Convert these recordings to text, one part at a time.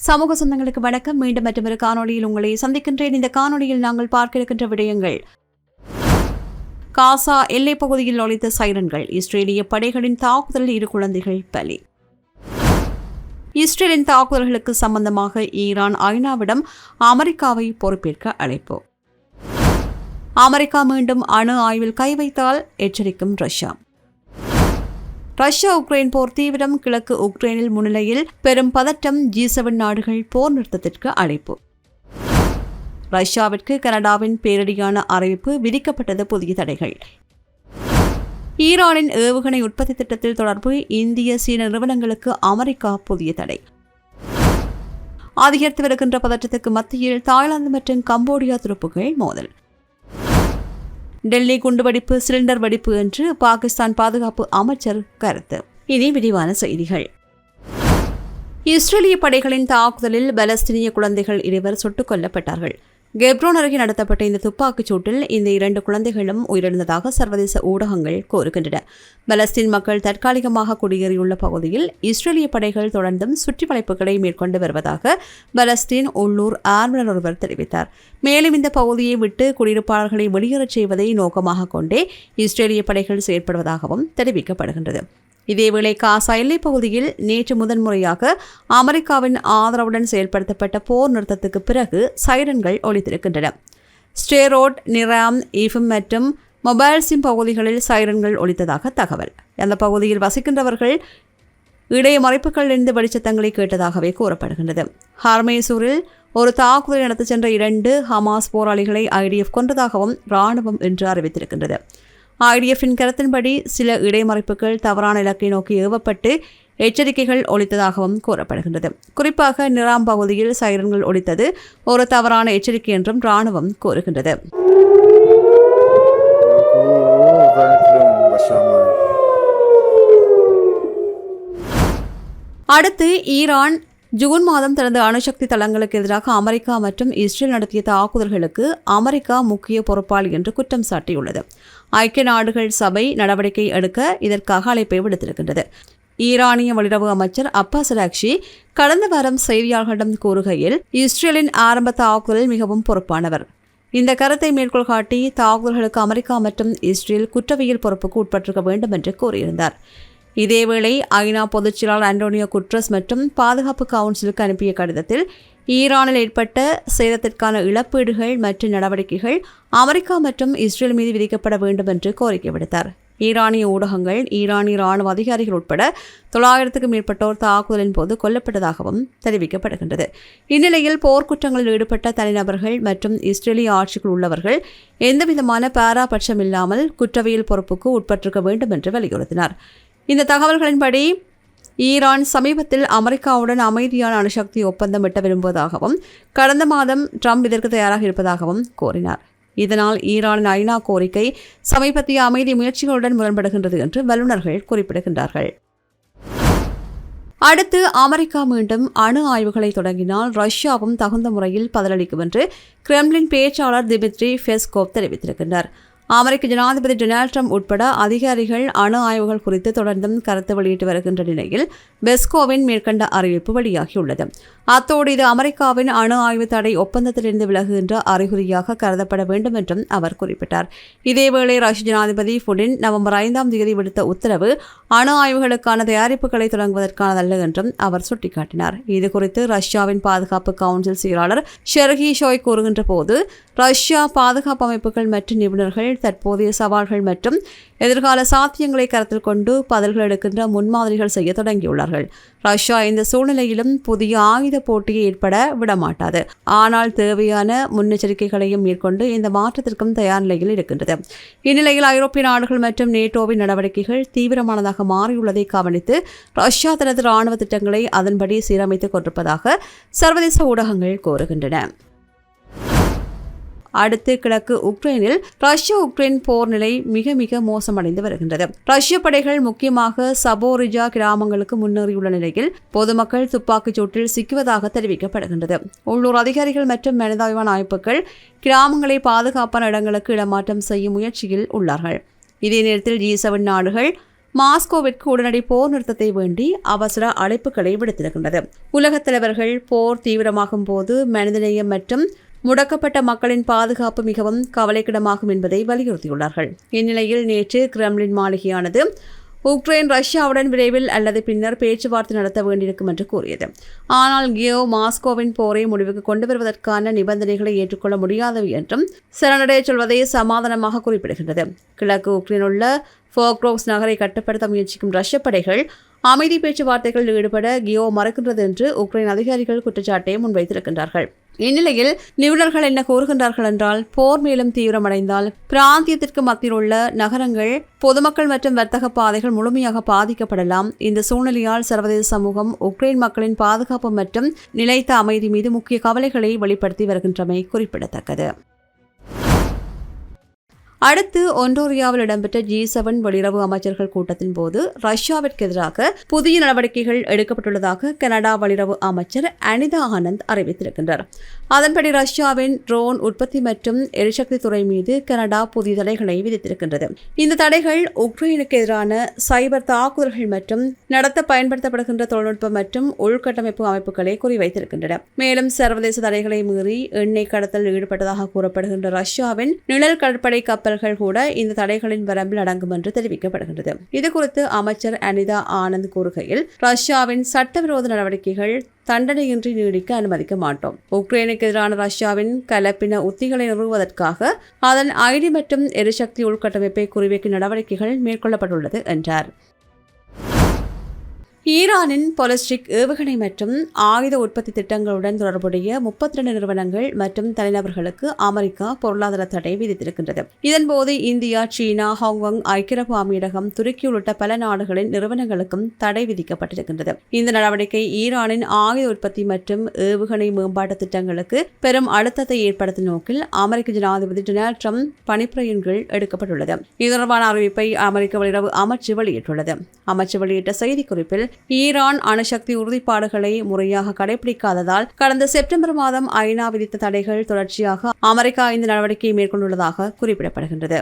சமூக சொந்தங்களுக்கு வணக்கம். மீண்டும் மற்றொரு காணொலியில் உங்களை சந்திக்கின்றேன். இந்த காணொலியில் நாங்கள் பார்க்க இருக்கின்ற விடயங்கள். காசா எல்லைப் பகுதியில் ஒழித்த சைரன்கள். இஸ்ரேலிய படைகளின் தாக்குதலில் இரு குழந்தைகள் பலி. இஸ்ரேலின் தாக்குதல்களுக்கு சம்பந்தமாக ஈரான் ஐநாவிடம் அமெரிக்காவை பொறுப்பேற்க அழைப்பு. அமெரிக்கா மீண்டும் அணு ஆய்வில் கை வைத்தால் எச்சரிக்கும் ரஷ்யா. ரஷ்யா உக்ரைன் போர் தீவிரம் கிழக்கு உக்ரைனில் முன்னிலையில் பெரும் பதட்டம் ஜி செவன் நாடுகள் போர் நிறுத்தத்திற்கு அழைப்பு. ரஷ்யாவிற்கு கனடாவின் பேரடியான அறிவிப்பு விதிக்கப்பட்டது புதிய தடைகள். ஈரானின் ஏவுகணை உற்பத்தி திட்டத்தில் தொடர்பு இந்திய சீன நிறுவனங்களுக்கு அமெரிக்கா புதிய தடை. அதிகரித்து வருகின்ற பதற்றத்துக்கு மத்தியில் தாய்லாந்து மற்றும் கம்போடியா துருப்புகள் மோதல். டெல்லி குண்டுவெடிப்பு சிலிண்டர் வெடிப்பு என்று பாகிஸ்தான் பாதுகாப்பு அமைச்சர் கருத்து. இனி விரிவான செய்திகள். இஸ்ரேலிய படைகளின் தாக்குதலில் பலஸ்தீனிய குழந்தைகள் இருவர் சுட்டுக் கொல்லப்பட்டார்கள். கெப்ரோன் அருகே நடத்தப்பட்ட இந்த துப்பாக்கிச் சூட்டில் இந்த இரண்டு குழந்தைகளும் உயிரிழந்ததாக சர்வதேச ஊடகங்கள் கோருகின்றன பலஸ்தீன் மக்கள் தற்காலிகமாக குடியேறியுள்ள பகுதியில் இஸ்ரேலிய படைகள் தொடர்ந்தும் சுற்றி வளைப்புகளை மேற்கொண்டு வருவதாக பலஸ்தீன் உள்ளூர் ஆர்வலர் ஒருவர் தெரிவித்தார். மேலும் இந்த பகுதியை விட்டு குடியிருப்பாளர்களை வெளியேறச் செய்வதை நோக்கமாக கொண்டே இஸ்ரேலிய படைகள் செயற்படுவதாகவும் தெரிவிக்கப்படுகின்றது. இதேவேளை காசா எல்லைப் பகுதியில் நேற்று முதன்முறையாக அமெரிக்காவின் ஆதரவுடன் செயல்படுத்தப்பட்ட போர் நிறுத்தத்துக்கு பிறகு சைரன்கள் ஒழித்திருக்கின்றன ஸ்டேரோட் நிராம் ஈஃபம் மற்றும் மொபைல் சிம் பகுதிகளில் சைரன்கள் ஒழித்ததாக தகவல். அந்த பகுதியில் வசிக்கின்றவர்கள் இடைய மறைப்புகளிலிருந்து வெளிச்சத்தங்களை கேட்டதாகவே கூறப்படுகின்றது. ஹார்மேசூரில் ஒரு தாக்குதலை நடத்தி சென்ற இரண்டு ஹமாஸ் போராளிகளை ஐடிஎஃப் கொன்றதாகவும் ராணுவம் என்று அறிவித்திருக்கின்றது. ஐடிஎஃபின் கருத்தின்படி சில இடைமறைப்புகள் தவறான இலக்கை நோக்கி ஏவப்பட்டு எச்சரிக்கைகள் ஒழித்ததாகவும் கூறப்படுகின்றது. குறிப்பாக நிராம் பகுதியில் சைரன்கள் ஒழித்தது ஒரு தவறான எச்சரிக்கை என்றும் ராணுவம் கூறுகின்றது. அடுத்து ஈரான் ஜூன் மாதம் தனது அணுசக்தி தளங்களுக்கு எதிராக அமெரிக்கா மற்றும் இஸ்ரேல் நடத்திய தாக்குதல்களுக்கு அமெரிக்கா முக்கிய பொறுப்பாளி என்று குற்றம் சாட்டியுள்ளது. ஐக்கிய நாடுகள் சபை நடவடிக்கை எடுக்க இதற்காக அழைப்பை விடுத்திருக்கின்றது. ஈரானிய வெளியுறவு அமைச்சர் அப்பாஸ் ராக்ஷி கடந்த வாரம் செய்தியாளர்களிடம் கூறுகையில் இஸ்ரேலின் ஆரம்ப தாக்குதலில் மிகவும் பொறுப்பானவர். இந்த கருத்தை மேற்கோள் காட்டி தாக்குதல்களுக்கு அமெரிக்கா மற்றும் இஸ்ரேல் குற்றவியல் பொறுப்புக்கு உட்பட்டிருக்க வேண்டும் என்று கூறியிருந்தார். இதேவேளை ஐநா பொதுச் செயலாளர் அண்டோனியோ குட்ரஸ் மற்றும் பாதுகாப்பு கவுன்சிலுக்கு அனுப்பிய கடிதத்தில் ஈரானில் ஏற்பட்ட சேதத்திற்கான இழப்பீடுகள் மற்றும் நடவடிக்கைகள் அமெரிக்கா மற்றும் இஸ்ரேல் மீது விதிக்கப்பட வேண்டும் என்று கோரிக்கை விடுத்தார். ஈரானிய ஊடகங்கள் ஈரானிய ராணுவ அதிகாரிகள் உட்பட தொள்ளாயிரத்துக்கும் மேற்பட்டோர் தாக்குதலின் போது கொல்லப்பட்டதாகவும் தெரிவிக்கப்படுகின்றது. இந்நிலையில் போர்க்குற்றங்களில் ஈடுபட்ட தனிநபர்கள் மற்றும் இஸ்ரேலிய ஆட்சிக்குள் உள்ளவர்கள் எந்தவிதமான பாராபட்சம் இல்லாமல் குற்றவியல் பொறுப்புக்கு உட்பட்டிருக்க வேண்டும் என்று வலியுறுத்தினார். இந்த தகவல்களின்படி ஈரான் சமீபத்தில் அமெரிக்காவுடன் அமைதியான அணுசக்தி ஒப்பந்தம் எட்ட விரும்புவதாகவும் கடந்த மாதம் ட்ரம்ப் இதற்கு தயாராக இருப்பதாகவும் கூறினார். இதனால் ஈரானின் ஐநா கோரிக்கை சமீபத்திய அமைதி முயற்சிகளுடன் முரண்படுகின்றது என்று வல்லுநர்கள் குறிப்பிடுகின்றார்கள். அடுத்து அமெரிக்கா மீண்டும் அணு ஆய்வுகளை தொடங்கினால் ரஷ்யாவும் தகுந்த முறையில் பதிலளிக்கும் என்று கிரெம்லின் பேச்சாளர் திமித்ரி ஃபெஸ்கோப் தெரிவித்திருக்கின்றார். அமெரிக்க ஜனாதிபதி டொனால்ட் ட்ரம்ப் உட்பட அதிகாரிகள் அணு ஆய்வுகள் குறித்து தொடர்ந்தும் கருத்து வெளியிட்டு வருகின்ற நிலையில் பெஸ்கோவின் மேற்கண்ட அறிவிப்பு வெளியாகியுள்ளது. அத்தோடு இது அமெரிக்காவின் அணு ஆய்வு தடை ஒப்பந்தத்திலிருந்து விலகுகின்ற அறிகுறியாக கருதப்பட வேண்டும் என்றும் அவர் குறிப்பிட்டார். இதேவேளை ரஷ்ய ஜனாதிபதி புடின் நவம்பர் ஐந்தாம் தேதி விடுத்த உத்தரவு அணு ஆய்வுகளுக்கான தயாரிப்புகளை தொடங்குவதற்கானதல்ல என்றும் அவர் சுட்டிக்காட்டினார். இதுகுறித்து ரஷ்யாவின் பாதுகாப்பு கவுன்சில் செயலாளர் ஷெர்ஹி ஷோய் கூறுகின்ற போது ரஷ்யா பாதுகாப்பு அமைப்புகள் மற்றும் நிபுணர்கள் தற்போதைய சவால்கள் மற்றும் எதிர்கால சாத்தியங்களை கருத்தில் கொண்டு பதில்கள் எடுக்கின்ற முன்மாதிரிகள் செய்ய தொடங்கியுள்ளார்கள். ரஷ்யா இந்த சூழ்நிலையிலும் புதிய ஆயுத போட்டியை ஏற்பட விடமாட்டாது. ஆனால் தேவையான முன்னெச்சரிக்கைகளையும் மேற்கொண்டு இந்த மாற்றத்திற்கும் தயார் நிலையில் இருக்கின்றது. இந்நிலையில் ஐரோப்பிய நாடுகள் மற்றும் நேட்டோவின் நடவடிக்கைகள் தீவிரமானதாக மாறியுள்ளதை கவனித்து ரஷ்யா தனது ராணுவ திட்டங்களை அதன்படி சீரமைத்துக் கொண்டிருப்பதாக சர்வதேச ஊடகங்கள் கோருகின்றன அடுத்து கிழக்கு உக்ரைனில் ரஷ்ய உக்ரைன் போர் நிலை மிக மிக மோசமடைந்து வருகின்றது. ரஷ்ய படைகள் முக்கியமாக சபோரிஜா கிராமங்களுக்கு முன்னேறியுள்ள நிலையில் பொதுமக்கள் துப்பாக்கிச் சூட்டில் சிக்குவதாக தெரிவிக்கப்படுகின்றது. உள்ளூர் அதிகாரிகள் மற்றும் மனிதாபிமான அமைப்புகள் கிராமங்களை பாதுகாப்பான இடங்களுக்கு இடமாற்றம் செய்யும் முயற்சியில் உள்ளார்கள். இதே நேரத்தில் ஜி செவன் நாடுகள் மாஸ்கோவிற்கு உடனடி போர் நிறுத்தத்தை வேண்டி அவசர அழைப்புகளை விடுத்திருக்கின்றது. உலகத் தலைவர்கள் போர் தீவிரமாகும் போது மனிதநேயம் மற்றும் முடக்கப்பட்ட மக்களின் பாதுகாப்பு மிகவும் கவலைக்கிடமாகும் என்பதை வலியுறுத்தியுள்ளார்கள். இந்நிலையில் நேற்று கிரெம்லின் மாளிகையானது உக்ரைன் ரஷ்யாவுடன் விரைவில் அல்லது பின்னர் பேச்சுவார்த்தை நடத்த வேண்டியிருக்கும் என்று கூறியது. ஆனால் கியோ மாஸ்கோவின் போரை முடிவுக்கு கொண்டு வருவதற்கான நிபந்தனைகளை ஏற்றுக்கொள்ள முடியாதவை என்றும் சரணடைய சொல்வதை சமாதானமாக குறிப்பிடுகின்றது. கிழக்கு உக்ரைன் உள்ள ஃபோக்ரோக்ஸ் நகரை கட்டுப்படுத்த முயற்சிக்கும் ரஷ்ய படைகள் அமைதி பேச்சுவார்த்தைகளில் ஈடுபட கியோ மறக்கின்றது என்று உக்ரைன் அதிகாரிகள் குற்றச்சாட்டை முன்வைத்திருக்கின்றார்கள். இந்நிலையில் நிபுணர்கள் என்ன கூறுகின்றார்கள் என்றால் போர் மேலும் தீவிரமடைந்தால் பிராந்தியத்திற்கு மத்தியில் உள்ள நகரங்கள் பொதுமக்கள் மற்றும் வர்த்தக பாதைகள் முழுமையாக பாதிக்கப்படலாம். இந்த சூழ்நிலையால் சர்வதேச சமூகம் உக்ரைன் மக்களின் பாதுகாப்பு மற்றும் நிலைத்த அமைதி மீது முக்கிய கவலைகளை வெளிப்படுத்தி வருகின்றமை குறிப்பிடத்தக்கது. அடுத்து ஒன்டோரியாவில் இடம்பெற்ற ஜி செவன் வெளியுறவு அமைச்சர்கள் கூட்டத்தின் போது ரஷ்யாவிற்கு எதிராக புதிய நடவடிக்கைகள் எடுக்கப்பட்டுள்ளதாக கனடா வெளியுறவு அமைச்சர் அனிதா ஆனந்த் அறிவித்திருக்கின்றார். அதன்படி ரஷ்யாவின் ட்ரோன் உற்பத்தி மற்றும் எரிசக்தி துறை மீது கனடா புதிய தடைகளை விதித்திருக்கின்றது. இந்த தடைகள் உக்ரைனுக்கு எதிரான சைபர் தாக்குதல்கள் மற்றும் நடத்த பயன்படுத்தப்படுகின்ற தொழில்நுட்பம் மற்றும் உள்கட்டமைப்பு அமைப்புகளை குறிவைத்திருக்கின்றன. மேலும் சர்வதேச தடைகளை மீறி எண்ணெய் கடத்தல் ஈடுபட்டதாக கூறப்படுகின்ற ரஷ்யாவின் நிழல் கடற்படை கப்பல்கள் கூட இந்த தடைகளின் வரம்பில் அடங்கும் என்று தெரிவிக்கப்படுகின்றது. இதுகுறித்து அமைச்சர் அனிதா ஆனந்த் கூறுகையில் ரஷ்யாவின் சட்டவிரோத நடவடிக்கைகள் தண்டனையின்றி நீடிக்க அனுமதிக்க மாட்டோம். உக்ரைனுக்கு எதிரான ரஷ்யாவின் கலப்பின உத்திகளை நிறுவுவதற்காக அதன் ஐடி மற்றும் எரிசக்தி உள்கட்டமைப்பை குறிவைக்கும் நடவடிக்கைகள் மேற்கொள்ளப்பட்டுள்ளது என்றார். ஈரானின் பொலிஸ்டிக் ஏவுகணை மற்றும் ஆயுத உற்பத்தி திட்டங்களுடன் தொடர்புடைய முப்பத்தி ரெண்டு நிறுவனங்கள் மற்றும் தனிநபர்களுக்கு அமெரிக்கா பொருளாதார தடை விதித்திருக்கின்றது. இதன்போது இந்தியா சீனா ஹாங்காங் ஐக்கிய அமீரகம் துருக்கி உள்ளிட்ட பல நாடுகளின் நிறுவனங்களுக்கும் தடை விதிக்கப்பட்டிருக்கின்றது. இந்த நடவடிக்கை ஈரானின் ஆயுத உற்பத்தி மற்றும் ஏவுகணை மேம்பாட்டு திட்டங்களுக்கு பெரும் அழுத்தத்தை ஏற்படுத்தும் நோக்கில் அமெரிக்க ஜனாதிபதி டொனால்ட் ட்ரம்ப் பணிப்புரையின் கீழ் எடுக்கப்பட்டுள்ளது. இது தொடர்பான அறிவிப்பை அமெரிக்க வெளியுறவு அமைச்சு வெளியிட்டுள்ளது. அமைச்சு வெளியிட்ட செய்திக்குறிப்பில் ஈரான் அணுசக்தி உறுதிப்பாடுகளை முறையாக கடைபிடிக்காததால் கடந்த செப்டம்பர் மாதம் ஐநா விதித்த தடைகள் தொடர்ச்சியாக அமெரிக்கா இந்த நடவடிக்கையை மேற்கொண்டுள்ளதாக குறிப்பிடப்படுகின்றது.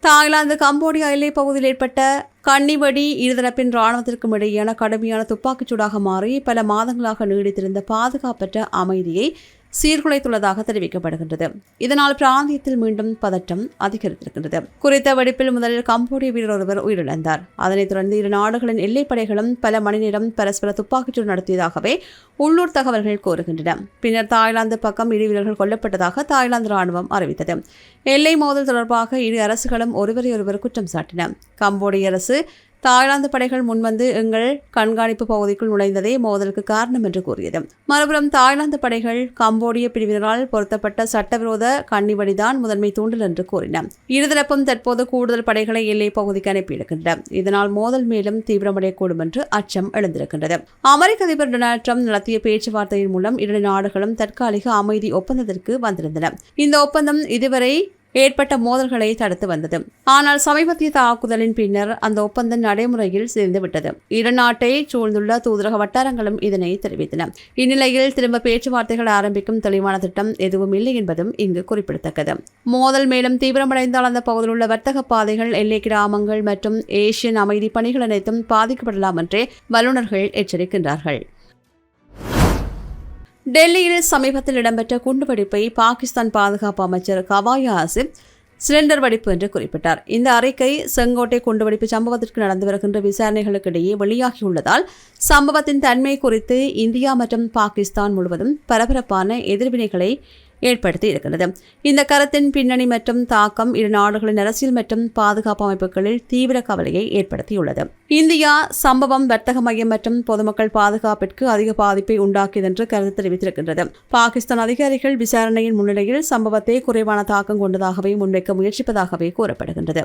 தாய்லாந்து கம்போடியா எல்லைப் பகுதியில் ஏற்பட்ட கன்னிவடி இருதரப்பின் ராணுவத்திற்கும் இடையேயான கடுமையான துப்பாக்கிச்சூடாக மாறி பல மாதங்களாக நீடித்திருந்த பாதுகாப்பற்ற அமைதியை சீர்குலைத்துள்ளதாக தெரிவிக்கப்படுகின்றது. இதனால் பிராந்தியத்தில் மீண்டும் பதட்டம் அதிகரித்திருக்கின்றது. குறித்த வெடிப்பில் முதலில் கம்போடிய வீரர் ஒருவர் உயிரிழந்தார். அதனைத் தொடர்ந்து இரு நாடுகளின் எல்லைப்படைகளும் பல மணி நேரம் பரஸ்பர துப்பாக்கிச்சூடு நடத்தியதாகவே உள்ளூர் தகவல்கள் கூறுகின்றன. பின்னர் தாய்லாந்து பக்கம் இரு வீரர்கள் கொல்லப்பட்டதாக தாய்லாந்து ராணுவம் அறிவித்தது. எல்லை மோதல் தொடர்பாக இரு அரசுகளும் ஒருவரையொருவர் குற்றம் சாட்டின. கம்போடிய அரசு தாய்லாந்து படைகள் முன்வந்து எங்கள் கண்காணிப்பு பகுதிக்குள் நுழைந்ததே மோதலுக்கு காரணம் என்று கூறியது. மறுபுறம் தாய்லாந்து படைகள் கம்போடிய பிரிவினரால் பொருத்தப்பட்ட சட்டவிரோத கண்ணிவடிதான் முதன்மை தூண்டல் என்று கூறின. இருதரப்பும் தற்போது கூடுதல் படைகளை எல்லை பகுதிக்கு அனுப்பியிருக்கின்றன. இதனால் மோதல் மேலும் தீவிரமடையக்கூடும் என்று அச்சம் எழுந்திருக்கின்றது. அமெரிக்க அதிபர் டொனால்ட் ட்ரம்ப் நடத்திய பேச்சுவார்த்தையின் மூலம் இரு நாடுகளும் தற்காலிக அமைதி ஒப்பந்தத்திற்கு வந்திருந்தன. இந்த ஒப்பந்தம் இதுவரை ஏற்பட்ட மோதல்களை தடுத்து வந்தது. ஆனால் சமீபத்திய தாக்குதலின் பின்னர் அந்த ஒப்பந்தம் நடைமுறையில் சேர்ந்துவிட்டது இரு நாட்டை சூழ்ந்துள்ள தூதரக வட்டாரங்களும் இதனை தெரிவித்தன. இந்நிலையில் திரும்ப பேச்சுவார்த்தைகள் ஆரம்பிக்கும் தெளிவான திட்டம் எதுவும் இல்லை என்பதும் இங்கு குறிப்பிடத்தக்கது. மோதல் மேலும் தீவிரமடைந்தால் அந்த பகுதியில் உள்ள வர்த்தக பாதைகள் எல்லை கிராமங்கள் மற்றும் ஏசியன் அமைதி பணிகள் அனைத்தும் பாதிக்கப்படலாம் என்றே வல்லுநர்கள் எச்சரிக்கின்றார்கள். டெல்லியில் சமீபத்தில் இடம்பெற்ற குண்டுவெடிப்பை பாகிஸ்தான் பாதுகாப்பு அமைச்சர் கவாயா ஆசிப் சிலிண்டர் வெடிப்பு என்று குறிப்பிட்டார். இந்த அறிக்கை செங்கோட்டை குண்டுவெடிப்பு சம்பவத்திற்கு நடந்து வருகின்ற விசாரணைகளுக்கிடையே வெளியாகியுள்ளதால் சம்பவத்தின் தன்மை குறித்து இந்தியா மற்றும் பாகிஸ்தான் முழுவதும் பரபரப்பான எதிர்வினைகளை ஏற்படுத்தி இருக்கிறது. இந்த கருத்தின் பின்னணி மற்றும் தாக்கம் இரு நாடுகளின் அரசியல் மற்றும் பாதுகாப்பு அமைப்புகளில் தீவிர கவலையை ஏற்படுத்தியுள்ளது. இந்தியா சம்பவம் வர்த்தக மையம் மற்றும் பொதுமக்கள் பாதுகாப்பிற்கு அதிக பாதிப்பை உண்டாக்கியது என்று கருத்து தெரிவித்திருக்கின்றது. பாகிஸ்தான் அதிகாரிகள் விசாரணையின் முன்னிலையில் சம்பவத்தை குறைவான தாக்கம் கொண்டதாகவே முன்வைக்க முயற்சிப்பதாகவே கூறப்படுகின்றது.